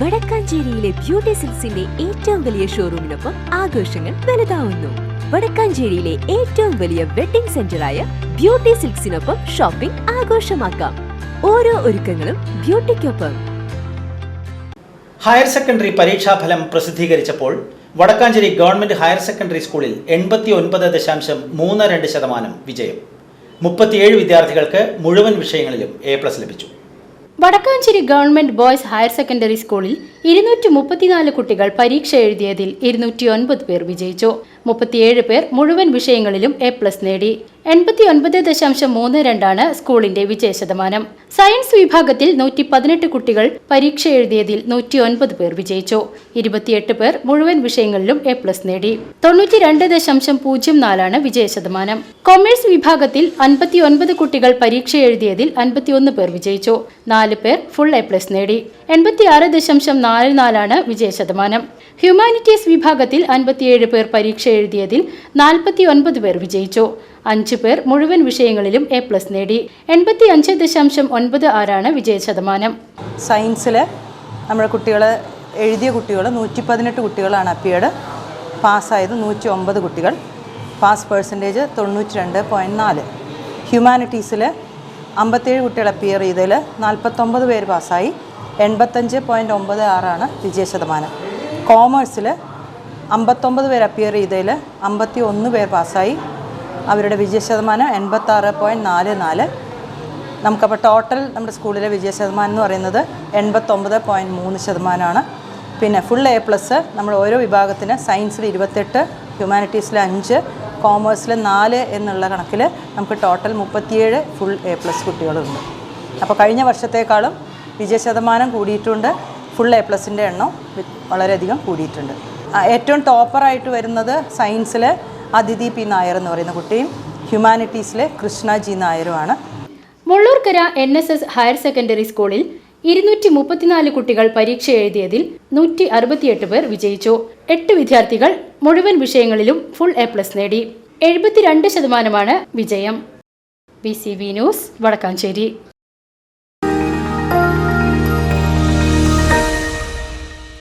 വടക്കാഞ്ചേരിയിലെ beauty സിൽസിന്റെ ഏറ്റവും വലിയ ഷോറൂമിനൊപ്പം ആഘോഷങ്ങൾ വലുതാവുന്നു. വടക്കാഞ്ചേരിയിലെ ഏറ്റവും വലിയ വെഡിംഗ് സെന്ററായ ബ്യൂട്ടി സിൽക്സിനൊപ്പം ഷോപ്പിംഗ് ആഘോഷമാക്കാം. ഓരോ ഒരുക്കങ്ങളും ബ്യൂട്ടിക്കൊപ്പം. ഹയർ സെക്കൻഡറി പരീക്ഷാഫലം പ്രസിദ്ധീകരിച്ചപ്പോൾ വടക്കാഞ്ചേരി ഗവൺമെന്റ് ഹയർ സെക്കൻഡറി സ്കൂളിൽ എൺപത്തി ഒൻപത് ദശാംശം മൂന്ന് രണ്ട് ശതമാനം വിജയം. മുപ്പത്തിയേഴ് വിദ്യാർത്ഥികൾക്ക് മുഴുവൻ വിഷയങ്ങളിലും എ പ്ലസ് ലഭിച്ചു. Vadakkanchery government boys higher secondary സ്കൂളിൽ ഇരുന്നൂറ്റി മുപ്പത്തിനാല് കുട്ടികൾ പരീക്ഷ എഴുതിയതിൽ ഇരുന്നൂറ്റി ഒൻപത് പേർ വിജയിച്ചു. മുപ്പത്തിയേഴ് പേർ മുഴുവൻ വിഷയങ്ങളിലും എ പ്ലസ് നേടി. എൺപത്തി ഒൻപത് ദശാംശം മൂന്ന് രണ്ടാണ് സ്കൂളിന്റെ വിജയ ശതമാനം. സയൻസ് വിഭാഗത്തിൽ നൂറ്റി പതിനെട്ട് കുട്ടികൾ പരീക്ഷ എഴുതിയതിൽ നൂറ്റി ഒൻപത് പേർ വിജയിച്ചു. ഇരുപത്തിയെട്ട് പേർ മുഴുവൻ വിഷയങ്ങളിലും എ പ്ലസ് നേടി. തൊണ്ണൂറ്റി രണ്ട് ദശാംശം പൂജ്യം നാലാണ് വിജയ ശതമാനം. കൊമേഴ്സ് വിഭാഗത്തിൽ അൻപത്തി ഒൻപത് കുട്ടികൾ പരീക്ഷ എഴുതിയതിൽ അൻപത്തിയൊന്ന് പേർ വിജയിച്ചു. നാല് പേർ ഫുൾ എ പ്ലസ് നേടി. എൺപത്തിയാറ് ദശാംശം നാല് നാലാണ് വിജയ ശതമാനം. ഹ്യൂമാനിറ്റീസ് വിഭാഗത്തിൽ അൻപത്തിയേഴ് പേർ പരീക്ഷ എഴുതിയതിൽ നാൽപ്പത്തി ഒൻപത് പേർ വിജയിച്ചു. അഞ്ച് പേർ മുഴുവൻ വിഷയങ്ങളിലും എ പ്ലസ് നേടി. എൺപത്തി അഞ്ച് ദശാംശം ഒൻപത് ആറാണ് വിജയ ശതമാനം. സയൻസിൽ നമ്മുടെ കുട്ടികൾ എഴുതിയ കുട്ടികൾ നൂറ്റി പതിനെട്ട് കുട്ടികളാണ് അപ്പിയട് പാസ്സായത് നൂറ്റി ഒമ്പത് കുട്ടികൾ. പാസ് പേഴ്സന്റേജ് തൊണ്ണൂറ്റി രണ്ട് പോയിന്റ് നാല്. ഹ്യൂമാനിറ്റീസിൽ അമ്പത്തേഴ് കുട്ടികൾ അപ്പിയർ ചെയ്തതിൽ നാൽപ്പത്തൊമ്പത് പേര് പാസ്സായി എൺപത്തഞ്ച് പോയിന്റ് ഒമ്പത് ആറാണ് വിജയ ശതമാനം. കോമേഴ്സിൽ അമ്പത്തൊമ്പത് പേർ അപ്പിയർ ചെയ്തതിൽ അമ്പത്തി ഒന്ന് പേർ പാസ്സായി അവരുടെ വിജയശതമാനം എൺപത്താറ് പോയിന്റ് നാല് നാല്. നമുക്കപ്പോൾ ടോട്ടൽ നമ്മുടെ സ്കൂളിലെ വിജയശതമാനം എന്ന് പറയുന്നത് എൺപത്തൊമ്പത് പോയിന്റ് മൂന്ന് ശതമാനമാണ്. പിന്നെ ഫുൾ എ പ്ലസ് നമ്മൾ ഓരോ വിഭാഗത്തിന് സയൻസിൽ ഇരുപത്തെട്ട് ഹ്യൂമാനിറ്റീസിൽ അഞ്ച് കോമേഴ്സിൽ നാല് എന്നുള്ള കണക്കിൽ നമുക്ക് ടോട്ടൽ മുപ്പത്തിയേഴ് ഫുൾ എ പ്ലസ് കുട്ടികളുണ്ട്. അപ്പോൾ കഴിഞ്ഞ വർഷത്തേക്കാളും വിജയശതമാനം കൂടിയിട്ടുണ്ട്. ഫുൾ എ പ്ലസിന്റെ എണ്ണം വളരെയധികം കൂടിയിട്ടുണ്ട്. ഏറ്റവും ടോപ്പറായിട്ട് വരുന്നത് സയൻസിൽ അതിഥി പി നായർ എന്ന് പറയുന്ന കുട്ടിയും ഹ്യൂമാനിറ്റീസിലെ Krishna G നായരുമാണ്. Mullurkara N S S higher secondary സ്കൂളിൽ ഇരുന്നൂറ്റി മുപ്പത്തിനാല് കുട്ടികൾ പരീക്ഷ എഴുതിയതിൽ നൂറ്റി അറുപത്തിയെട്ട് പേർ വിജയിച്ചു. എട്ട് വിദ്യാർത്ഥികൾ മുഴുവൻ വിഷയങ്ങളിലും ഫുൾ എ പ്ലസ് നേടി. എഴുപത്തിരണ്ട് ശതമാനമാണ് വിജയം. B C V news Vadakkanchery.